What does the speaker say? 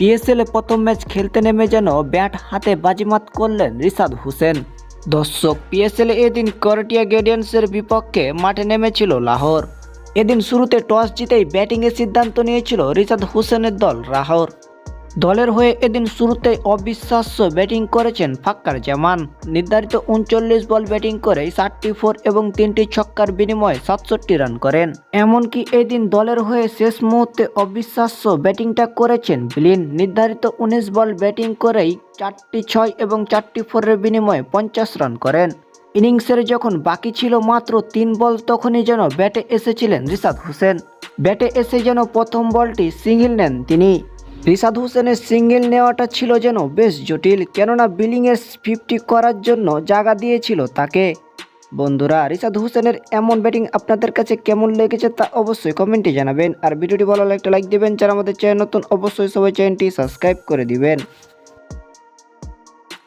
পিএসএলে প্রথম ম্যাচ খেলতে নেমে যেন ব্যাট হাতে বাজিমাত করলেন রিশাদ হুসেন। দর্শক পিএসএলে এদিন করটিয়া গ্যাডিয়ান্সের বিপক্ষে মাঠে নেমেছিল লাহোর। এদিন শুরুতে টস জিতেই ব্যাটিংয়ের সিদ্ধান্ত নিয়েছিল রিশাদ হুসেনের দল লাহোর। দলের হয়ে এদিন শুরুতেই অবিশ্বাস্য ব্যাটিং করেছেন ফাক্কার জামান। নির্ধারিত উনচল্লিশ বল ব্যাটিং করে ষাটটি ফোর এবং তিনটি ছক্কার বিনিময়ে সাতষট্টি রান করেন। এমনকি এদিন দলের হয়ে শেষ মুহূর্তে অবিশ্বাস্য ব্যাটিংটা করেছেন ব্লিন। নির্ধারিত উনিশ বল ব্যাটিং করেই চারটি ছয় এবং চারটি ফোরের বিনিময়ে পঞ্চাশ রান করেন। ইনিংসের যখন বাকি ছিল মাত্র তিন বল, তখনই যেন ব্যাটে এসেছিলেন রিশাদ হোসেন। ব্যাটে এসে যেন প্রথম বলটি সিঙ্গেল নেন তিনি। রিশাদ হোসেনের সিঙ্গেল নেওয়াটা ছিল যেন বেশ জটিল, কেননা বিলিংয়ের ফিফটি করার জন্য জায়গা দিয়েছিল তাকে। বন্ধুরা, রিশাদ হোসেনের এমন ব্যাটিং আপনাদের কাছে কেমন লেগেছে তা অবশ্যই কমেন্টে জানাবেন। আর ভিডিওটি ভালো লাগলে একটা লাইক দেবেন, যারা আমাদের চ্যানেল নতুন, অবশ্যই সবাই চ্যানেলটি সাবস্ক্রাইব করে দিবেন।